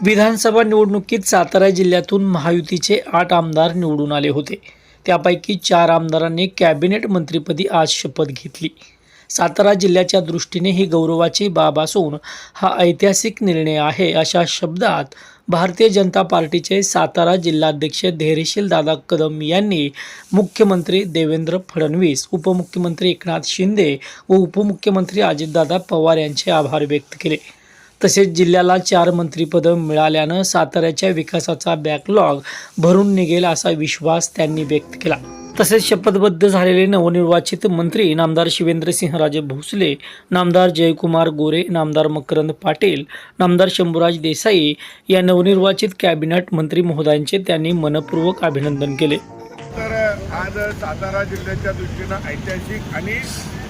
विधानसभा निवडणुकीत सातारा जिल्ह्यातून महायुतीचे आठ आमदार निवडून आले होते. त्यापैकी चार आमदारांनी कॅबिनेट मंत्रिपदी आज शपथ घेतली. सातारा जिल्ह्याच्या दृष्टीने ही गौरवाची बाब असून हा ऐतिहासिक निर्णय आहे अशा शब्दात भारतीय जनता पार्टीचे सातारा जिल्हाध्यक्ष धैर्यशील दादा कदम यांनी मुख्यमंत्री देवेंद्र फडणवीस उपमुख्यमंत्री एकनाथ शिंदे व उपमुख्यमंत्री अजितदादा पवार यांचे आभार व्यक्त केले. तसेच जिल्ह्याला चार मंत्रिपदं मिळाल्यानं साताऱ्याच्या विकासाचा बॅकलॉग भरून निघेल असा विश्वास त्यांनी व्यक्त केला. तसेच शपथबद्ध झालेले नवनिर्वाचित मंत्री नामदार शिवेंद्रसिंहराजे भोसले नामदार जयकुमार गोरे नामदार मकरंद पाटील नामदार शंभूराज देसाई या नवनिर्वाचित कॅबिनेट मंत्री महोदयांचे त्यांनी मनपूर्वक अभिनंदन केले. तर आज सातारा जिल्ह्याच्या दृष्टीनं ऐतिहासिक आणि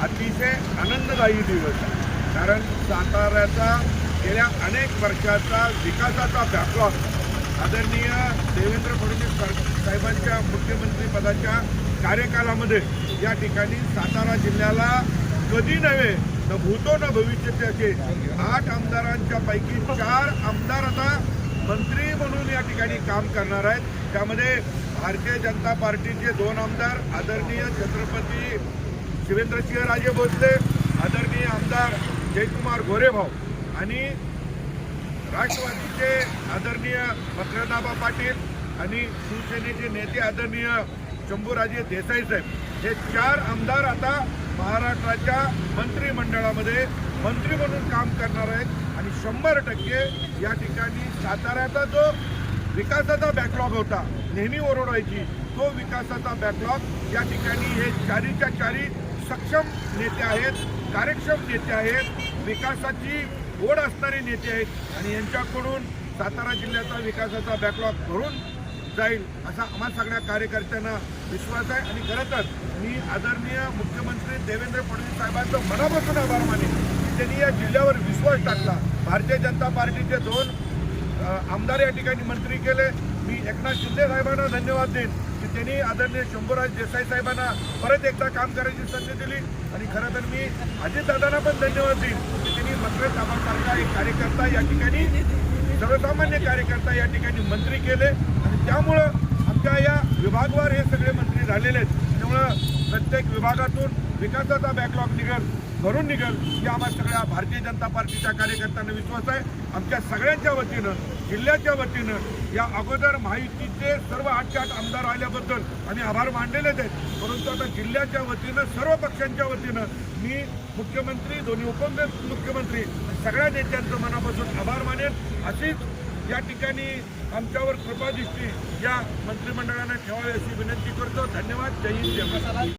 अतिशय आनंददायी दिवस आहे. कारण साताऱ्याचा गेल्या अनेक वर्षाचा विकासाचा बॅकलॉग आदरणीय देवेंद्र फडणवीस साहेबांच्या मुख्यमंत्रीपदाच्या कार्यकालामध्ये या ठिकाणी सातारा जिल्ह्याला कधी नव्हे न भूतो न भविष्यचे आठ आमदारांच्या पैकी चार आमदार आता मंत्री म्हणून या ठिकाणी काम करणार आहेत. त्यामध्ये भारतीय जनता पार्टीचे दोन आमदार आदरणीय छत्रपती शिवेंद्रसिंहराजे भोसले आदरणीय आमदार जयकुमार गोरेभाऊ आणि राष्ट्रवादीचे आदरणीय मकरदाबा पाटील आणि शिवसेनेचे नेते आदरणीय शंभूराजे देसाई साहेब हे चार आमदार आता महाराष्ट्राच्या मंत्रिमंडळामध्ये मंत्री म्हणून काम करणार आहेत आणि शंभर टक्के या ठिकाणी साताऱ्याचा जो विकासाचा बॅकलॉग होता नेहमी ओरडायची तो विकासाचा बॅकलॉग या ठिकाणी हे चारीच्या चारी सक्षम नेते आहेत कार्यक्षम नेते आहेत विकासाची गोड असणारे नेते आहेत आणि यांच्याकडून सातारा जिल्ह्याचा विकासाचा बॅकलॉग भरून जाईल असा आम्हा सगळ्या कार्यकर्त्यांना विश्वास आहे. आणि खरं तर मी आदरणीय मुख्यमंत्री देवेंद्र फडणवीस साहेबांचं मनापासून आभार मानेन की त्यांनी या जिल्ह्यावर विश्वास टाकला. भारतीय जनता पार्टीचे दोन आमदार या ठिकाणी मंत्री केले. मी एकनाथ शिंदे साहेबांना धन्यवाद देईन की त्यांनी आदरणीय शंभूराज देसाई साहेबांना परत एकदा काम करायची संधी दिली. आणि खरं तर मी अजितदादांना पण धन्यवाद देईन. की साहेबांसारखा एक कार्यकर्ता या ठिकाणी सर्वसामान्य कार्यकर्ता या ठिकाणी मंत्री केले. आणि त्यामुळं आमच्या या विभागवार हे सगळे मंत्री झालेले आहेत. त्यामुळं प्रत्येक विभागातून विकासाचा बॅकलॉग निघेल भरून निघेल या आम्हाला सगळ्या भारतीय जनता पार्टीच्या कार्यकर्त्यांना विश्वास आहे. आमच्या सगळ्यांच्या वतीनं जिल्ह्याच्या वतीनं या अगोदर माहितीचे सर्व आठच्या आठ आमदार आल्याबद्दल आम्ही आभार मानलेलेच आहेत. परंतु आता जिल्ह्याच्या वतीनं सर्व पक्षांच्या वतीनं मी मुख्यमंत्री दोन्ही उपमुख्यमंत्री सगळ्या नेत्यांचं मनापासून आभार मानेन. अशीच या ठिकाणी आमच्यावर कृपादृष्टी या मंत्रिमंडळानं ठेवावी अशी विनंती करतो. धन्यवाद. जय हिंद जय